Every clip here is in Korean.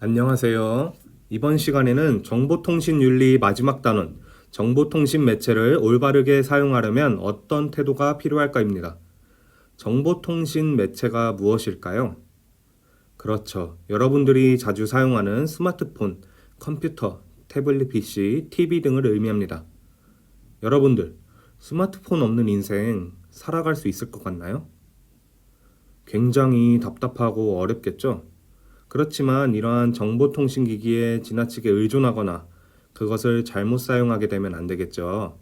안녕하세요. 이번 시간에는 정보통신윤리 마지막 단원, 정보통신 매체를 올바르게 사용하려면 어떤 태도가 필요할까입니다. 정보통신 매체가 무엇일까요? 그렇죠. 여러분들이 자주 사용하는 스마트폰, 컴퓨터, 태블릿 PC, TV 등을 의미합니다. 여러분들, 스마트폰 없는 인생 살아갈 수 있을 것 같나요? 굉장히 답답하고 어렵겠죠? 그렇지만 이러한 정보통신기기에 지나치게 의존하거나 그것을 잘못 사용하게 되면 안 되겠죠.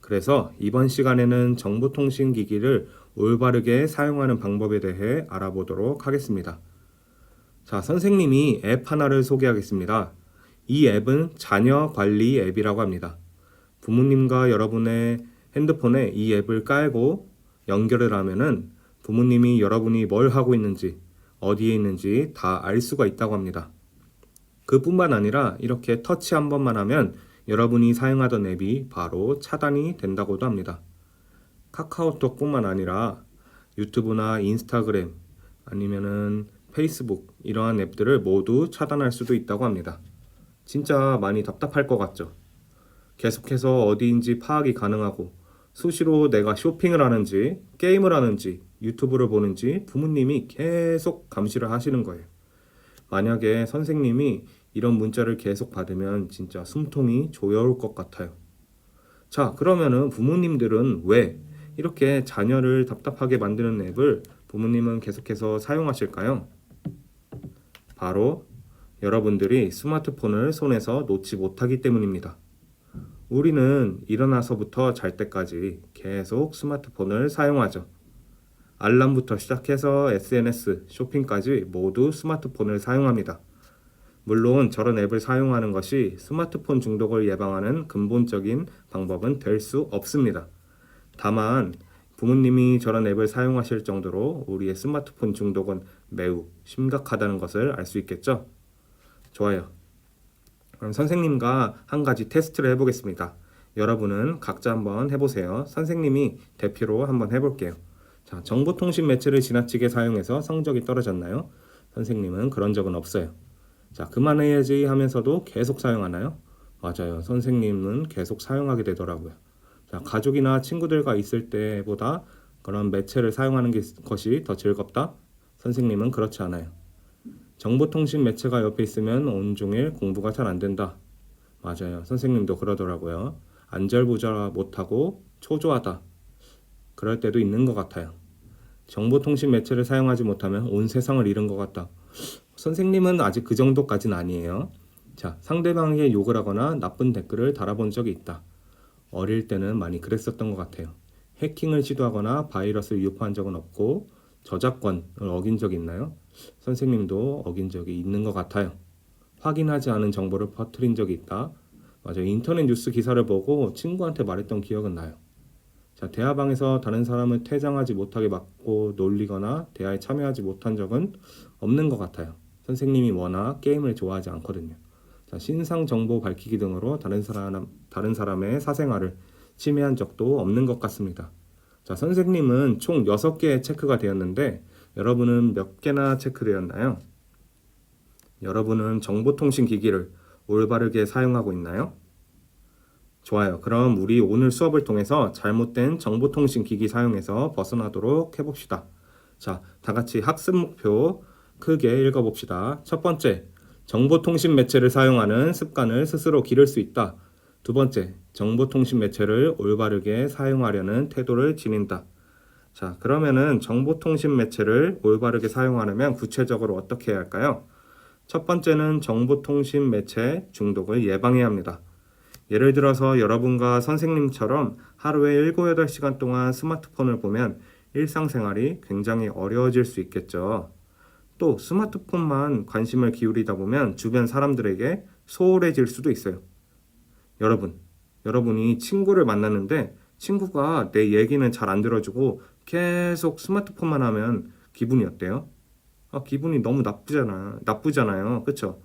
그래서 이번 시간에는 정보통신기기를 올바르게 사용하는 방법에 대해 알아보도록 하겠습니다. 자, 선생님이 앱 하나를 소개하겠습니다. 이 앱은 자녀 관리 앱이라고 합니다. 부모님과 여러분의 핸드폰에 이 앱을 깔고 연결을 하면은 부모님이 여러분이 뭘 하고 있는지 어디에 있는지 다 알 수가 있다고 합니다. 그뿐만 아니라 이렇게 터치 한 번만 하면 여러분이 사용하던 앱이 바로 차단이 된다고도 합니다. 카카오톡뿐만 아니라 유튜브나 인스타그램 아니면은 페이스북 이러한 앱들을 모두 차단할 수도 있다고 합니다. 진짜 많이 답답할 것 같죠? 계속해서 어디인지 파악이 가능하고 수시로 내가 쇼핑을 하는지 게임을 하는지 유튜브를 보는지 부모님이 계속 감시를 하시는 거예요. 만약에 선생님이 이런 문자를 계속 받으면 진짜 숨통이 조여올 것 같아요. 자, 그러면은 부모님들은 왜 이렇게 자녀를 답답하게 만드는 앱을 부모님은 계속해서 사용하실까요? 바로 여러분들이 스마트폰을 손에서 놓지 못하기 때문입니다. 우리는 일어나서부터 잘 때까지 계속 스마트폰을 사용하죠. 알람부터 시작해서 SNS, 쇼핑까지 모두 스마트폰을 사용합니다. 물론 저런 앱을 사용하는 것이 스마트폰 중독을 예방하는 근본적인 방법은 될 수 없습니다. 다만 부모님이 저런 앱을 사용하실 정도로 우리의 스마트폰 중독은 매우 심각하다는 것을 알 수 있겠죠? 좋아요. 그럼 선생님과 한 가지 테스트를 해보겠습니다. 여러분은 각자 한번 해보세요. 선생님이 대표로 한번 해볼게요. 자, 정보통신 매체를 지나치게 사용해서 성적이 떨어졌나요? 선생님은 그런 적은 없어요. 자, 그만해야지 하면서도 계속 사용하나요? 맞아요. 선생님은 계속 사용하게 되더라고요. 자, 가족이나 친구들과 있을 때보다 그런 매체를 사용하는 게- 것이 더 즐겁다? 선생님은 그렇지 않아요. 정보통신 매체가 옆에 있으면 온종일 공부가 잘 안 된다. 맞아요. 선생님도 그러더라고요. 안절부절 못하고 초조하다. 그럴 때도 있는 것 같아요. 정보통신 매체를 사용하지 못하면 온 세상을 잃은 것 같다. 선생님은 아직 그 정도까지는 아니에요. 자, 상대방에게 욕을 하거나 나쁜 댓글을 달아본 적이 있다. 어릴 때는 많이 그랬었던 것 같아요. 해킹을 시도하거나 바이러스를 유포한 적은 없고 저작권을 어긴 적이 있나요? 선생님도 어긴 적이 있는 것 같아요. 확인하지 않은 정보를 퍼뜨린 적이 있다. 맞아요. 인터넷 뉴스 기사를 보고 친구한테 말했던 기억은 나요. 자, 대화방에서 다른 사람을 퇴장하지 못하게 막고 놀리거나 대화에 참여하지 못한 적은 없는 것 같아요. 선생님이 워낙 게임을 좋아하지 않거든요. 자, 신상 정보 밝히기 등으로 다른 사람 다른 사람의 사생활을 침해한 적도 없는 것 같습니다. 자, 선생님은 총 6개 체크가 되었는데 여러분은 몇 개나 체크되었나요? 여러분은 정보통신 기기를 올바르게 사용하고 있나요? 좋아요. 그럼 우리 오늘 수업을 통해서 잘못된 정보통신 기기 사용에서 벗어나도록 해봅시다. 자, 다 같이 학습 목표 크게 읽어봅시다. 첫 번째, 정보통신 매체를 사용하는 습관을 스스로 기를 수 있다. 두 번째, 정보통신 매체를 올바르게 사용하려는 태도를 지닌다. 자, 그러면은 정보통신 매체를 올바르게 사용하려면 구체적으로 어떻게 해야 할까요? 첫 번째는 정보통신 매체 중독을 예방해야 합니다. 예를 들어서 여러분과 선생님처럼 하루에 7, 8시간 동안 스마트폰을 보면 일상생활이 굉장히 어려워질 수 있겠죠. 또 스마트폰만 관심을 기울이다 보면 주변 사람들에게 소홀해질 수도 있어요. 여러분, 여러분이 친구를 만났는데 친구가 내 얘기는 잘 안 들어주고 계속 스마트폰만 하면 기분이 어때요? 아, 기분이 너무 나쁘잖아. 나쁘잖아요. 그쵸?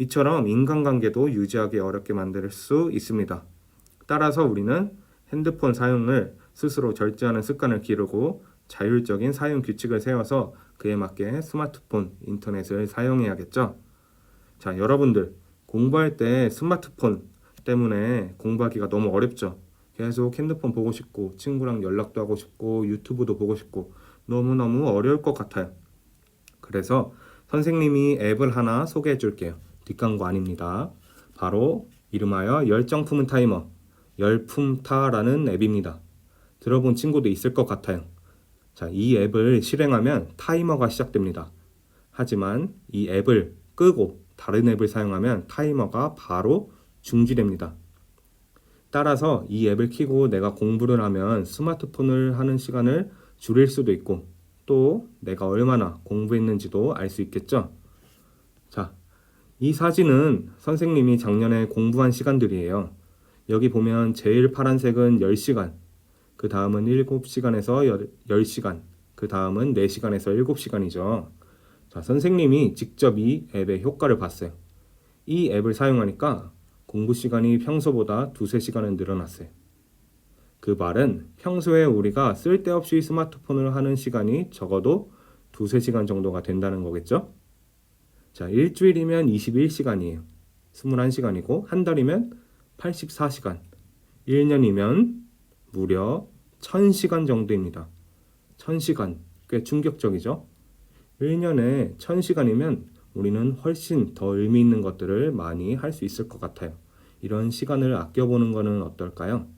이처럼 인간관계도 유지하기 어렵게 만들 수 있습니다. 따라서 우리는 핸드폰 사용을 스스로 절제하는 습관을 기르고 자율적인 사용 규칙을 세워서 그에 맞게 스마트폰, 인터넷을 사용해야겠죠. 자, 여러분들 공부할 때 스마트폰 때문에 공부하기가 너무 어렵죠. 계속 핸드폰 보고 싶고 친구랑 연락도 하고 싶고 유튜브도 보고 싶고 너무너무 어려울 것 같아요. 그래서 선생님이 앱을 하나 소개해 줄게요. 뒷광고 아닙니다. 바로 이름하여 열정 품은 타이머 열품타라는 앱입니다. 들어본 친구도 있을 것 같아요. 자, 이 앱을 실행하면 타이머가 시작됩니다. 하지만 이 앱을 끄고 다른 앱을 사용하면 타이머가 바로 중지됩니다. 따라서 이 앱을 켜고 내가 공부를 하면 스마트폰을 하는 시간을 줄일 수도 있고 또 내가 얼마나 공부했는지도 알 수 있겠죠. 자, 이 사진은 선생님이 작년에 공부한 시간들이에요. 여기 보면 제일 파란색은 10시간, 그 다음은 7시간에서 10시간, 그 다음은 4시간에서 7시간이죠. 자, 선생님이 직접 이 앱의 효과를 봤어요. 이 앱을 사용하니까 공부 시간이 평소보다 두세 시간은 늘어났어요. 그 말은 평소에 우리가 쓸데없이 스마트폰을 하는 시간이 적어도 두세 시간 정도가 된다는 거겠죠? 자, 일주일이면 21시간이에요. 21시간이고, 한 달이면 84시간. 1년이면 무려 1000시간 정도입니다. 1000시간. 꽤 충격적이죠? 1년에 1000시간이면 우리는 훨씬 더 의미 있는 것들을 많이 할 수 있을 것 같아요. 이런 시간을 아껴보는 것은 어떨까요?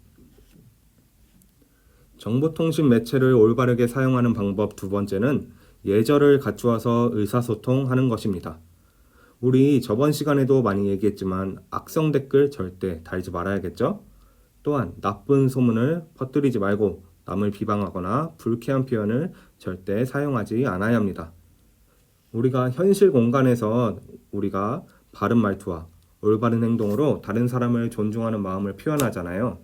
정보통신 매체를 올바르게 사용하는 방법 두 번째는 예절을 갖추어서 의사소통하는 것입니다. 우리 저번 시간에도 많이 얘기했지만 악성 댓글 절대 달지 말아야겠죠? 또한 나쁜 소문을 퍼뜨리지 말고 남을 비방하거나 불쾌한 표현을 절대 사용하지 않아야 합니다. 우리가 현실 공간에서 우리가 바른 말투와 올바른 행동으로 다른 사람을 존중하는 마음을 표현하잖아요.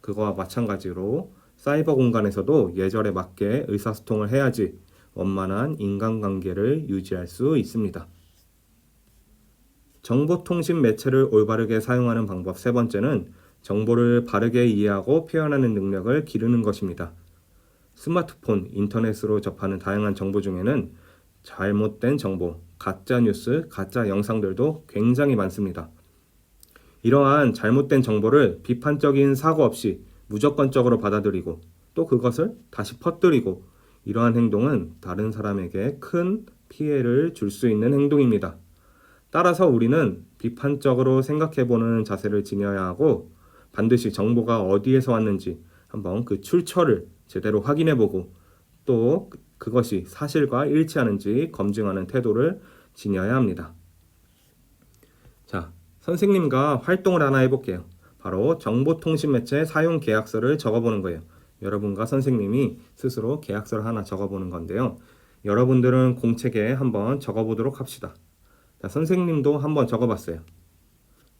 그거와 마찬가지로 사이버 공간에서도 예절에 맞게 의사소통을 해야지 원만한 인간관계를 유지할 수 있습니다. 정보통신 매체를 올바르게 사용하는 방법 세 번째는 정보를 바르게 이해하고 표현하는 능력을 기르는 것입니다. 스마트폰, 인터넷으로 접하는 다양한 정보 중에는 잘못된 정보, 가짜 뉴스, 가짜 영상들도 굉장히 많습니다. 이러한 잘못된 정보를 비판적인 사고 없이 무조건적으로 받아들이고 또 그것을 다시 퍼뜨리고 이러한 행동은 다른 사람에게 큰 피해를 줄 수 있는 행동입니다. 따라서 우리는 비판적으로 생각해보는 자세를 지녀야 하고 반드시 정보가 어디에서 왔는지 한번 그 출처를 제대로 확인해보고 또 그것이 사실과 일치하는지 검증하는 태도를 지녀야 합니다. 자, 선생님과 활동을 하나 해볼게요. 바로 정보통신매체 사용 계약서를 적어보는 거예요. 여러분과 선생님이 스스로 계약서를 하나 적어보는 건데요. 여러분들은 공책에 한번 적어보도록 합시다. 자, 선생님도 한번 적어봤어요.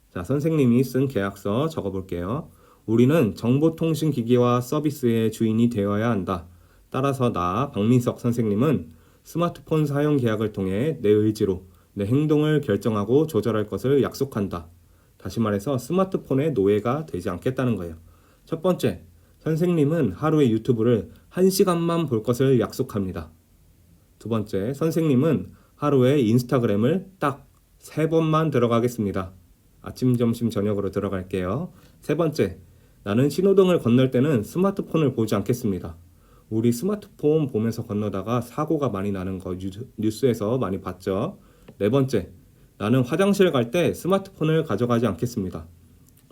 자, 선생님이 쓴 계약서 적어볼게요. 우리는 정보통신기기와 서비스의 주인이 되어야 한다. 따라서 나 박민석 선생님은 스마트폰 사용 계약을 통해 내 의지로 내 행동을 결정하고 조절할 것을 약속한다. 다시 말해서 스마트폰의 노예가 되지 않겠다는 거예요. 첫 번째, 선생님은 하루에 유튜브를 1시간만 볼 것을 약속합니다. 두 번째, 선생님은 하루에 인스타그램을 딱세 번만 들어가겠습니다. 아침, 점심, 저녁으로 들어갈게요. 세 번째, 나는 신호등을 건널 때는 스마트폰을 보지 않겠습니다. 우리 스마트폰 보면서 건너다가 사고가 많이 나는 거 뉴스에서 많이 봤죠. 네 번째, 나는 화장실 갈 때 스마트폰을 가져가지 않겠습니다.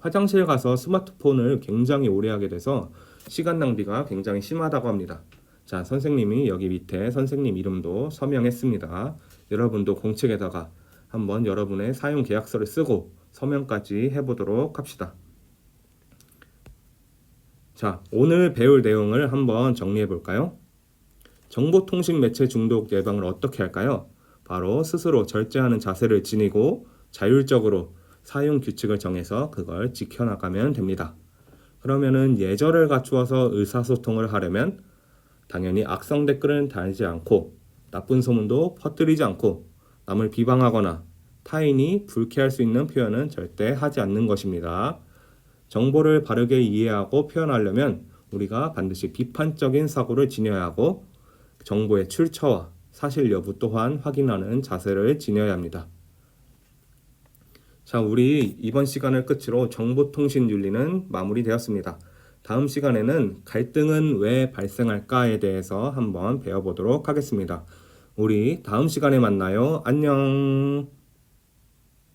화장실 가서 스마트폰을 굉장히 오래 하게 돼서 시간 낭비가 굉장히 심하다고 합니다. 자, 선생님이 여기 밑에 선생님 이름도 서명했습니다. 여러분도 공책에다가 한번 여러분의 사용 계약서를 쓰고 서명까지 해보도록 합시다. 자, 오늘 배울 내용을 한번 정리해 볼까요? 정보통신 매체 중독 예방을 어떻게 할까요? 바로 스스로 절제하는 자세를 지니고 자율적으로 사용 규칙을 정해서 그걸 지켜나가면 됩니다. 그러면은 예절을 갖추어서 의사소통을 하려면 당연히 악성 댓글은 달지 않고 나쁜 소문도 퍼뜨리지 않고 남을 비방하거나 타인이 불쾌할 수 있는 표현은 절대 하지 않는 것입니다. 정보를 바르게 이해하고 표현하려면 우리가 반드시 비판적인 사고를 지녀야 하고 정보의 출처와 사실 여부 또한 확인하는 자세를 지녀야 합니다. 자, 우리 이번 시간을 끝으로 정보통신 윤리는 마무리되었습니다. 다음 시간에는 갈등은 왜 발생할까에 대해서 한번 배워보도록 하겠습니다. 우리 다음 시간에 만나요. 안녕.